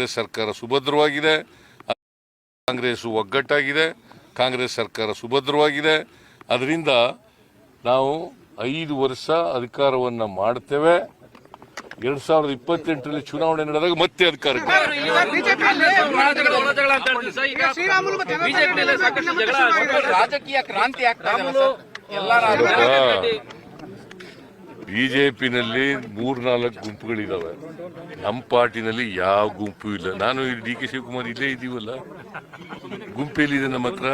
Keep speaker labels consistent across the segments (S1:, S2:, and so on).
S1: ಕಾಂಗ್ರೆಸ್ ಸರ್ಕಾರ ಸುಭದ್ರವಾಗಿದೆ ಕಾಂಗ್ರೆಸ್ ಒಗ್ಗಟ್ಟಾಗಿದೆ ಕಾಂಗ್ರೆಸ್ ಸರ್ಕಾರ ಸುಭದ್ರವಾಗಿದೆ. ಅದರಿಂದ ನಾವು ಐದು ವರ್ಷ ಅಧಿಕಾರವನ್ನು ಮಾಡ್ತೇವೆ. ಎರಡ್ ಸಾವಿರದ ಇಪ್ಪತ್ತೆಂಟರಲ್ಲಿ ಚುನಾವಣೆ ನಡೆದಾಗ ಮತ್ತೆ ಅಧಿಕಾರಕ್ಕೆ
S2: ರಾಜಕೀಯ ಕ್ರಾಂತಿ ಆಗ್ತಾ ಇದೆ ಜೆ ಪಿನಲ್ಲಿ
S1: ಬಿಜೆಪಿನಲ್ಲಿ ಮೂರ್ನಾಲ್ಕು ಗುಂಪುಗಳಿದಾವೆ. ನಮ್ಮ ಪಾರ್ಟಿನಲ್ಲಿ ಯಾವ ಗುಂಪು ಇಲ್ಲ. ನಾನು ಡಿ ಕೆ ಶಿವಕುಮಾರ್ ಇಲ್ಲೇ ಇದೀವಲ್ಲ ಗುಂಪೆಲ್ಲಿದೆ ನಮ್ಮ ಹತ್ರ.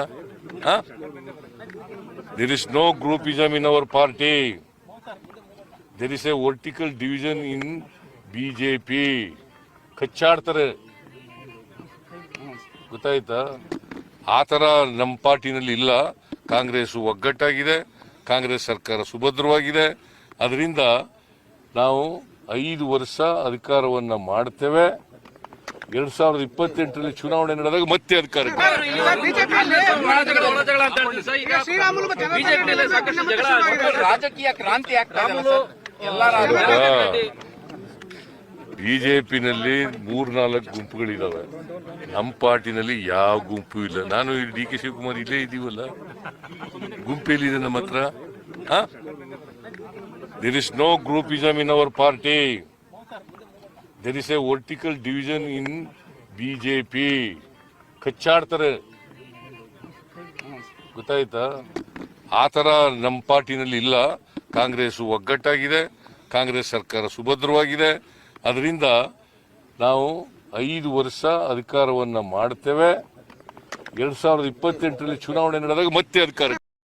S1: There is no groupism in our party there is a vertical division in BJP ಕಚ್ಚಾಡ್ತಾರೆ. ಗೊತ್ತಾಯ್ತಾ? ಆ ಥರ ನಮ್ಮ ಪಾರ್ಟಿನಲ್ಲಿ ಇಲ್ಲ. ಕಾಂಗ್ರೆಸ್ ಒಗ್ಗಟ್ಟಾಗಿದೆ. ಕಾಂಗ್ರೆಸ್ ಸರ್ಕಾರ ಸುಭದ್ರವಾಗಿದೆ. ಅದರಿಂದ ನಾವು ಐದು ವರ್ಷ ಅಧಿಕಾರವನ್ನ ಮಾಡ್ತೇವೆ. ಎರಡ್ ಸಾವಿರದ ಇಪ್ಪತ್ತೆಂಟರಲ್ಲಿ ಚುನಾವಣೆ ನಡೆದಾಗ ಮತ್ತೆ ಅಧಿಕಾರಕ್ಕೆ
S3: ಬಿಜೆಪಿಯಲ್ಲಿ
S4: ಜಗಳ ಅಂತ ಹೇಳ್ತೀವಿ ಸರ್ ಈಗ
S3: ಶ್ರೀರಾಮುಲು ಮತ್ತೆ
S4: ಬಿಜೆಪಿಯಲ್ಲಿ ಸಾಕಷ್ಟು ಜಗಳ
S2: ರಾಜಕೀಯ ಕ್ರಾಂತಿ
S1: ಬಿಜೆಪಿನಲ್ಲಿ ಮೂರ್ನಾಲ್ಕು ಗುಂಪುಗಳಿದಾವೆ. ನಮ್ಮ ಪಾರ್ಟಿನಲ್ಲಿ ಯಾವ ಗುಂಪು ಇಲ್ಲ. ನಾನು ಡಿ ಕೆ ಶಿವಕುಮಾರ್ ಇಲ್ಲೇ ಇದೀವಲ್ಲ ಗುಂಪೆಲ್ಲಿದೆ ನಮ್ಮ ಹತ್ರ. There is no groupism in our party There is a vertical division in BJP ಕಚ್ಚಾಡ್ತಾರೆ. ಗೊತ್ತಾಯ್ತಾ? ಆ ಥರ ನಮ್ಮ ಪಾರ್ಟಿನಲ್ಲಿ ಇಲ್ಲ. ಕಾಂಗ್ರೆಸ್ ಒಗ್ಗಟ್ಟಾಗಿದೆ. ಕಾಂಗ್ರೆಸ್ ಸರ್ಕಾರ ಸುಭದ್ರವಾಗಿದೆ. ಅದರಿಂದ ನಾವು ಐದು ವರ್ಷ ಅಧಿಕಾರವನ್ನ ಮಾಡ್ತೇವೆ. ಎರಡ್ ಸಾವಿರದ ಇಪ್ಪತ್ತೆಂಟರಲ್ಲಿ ಚುನಾವಣೆ ನಡೆದಾಗ ಮತ್ತೆ ಅಧಿಕಾರಕ್ಕೆ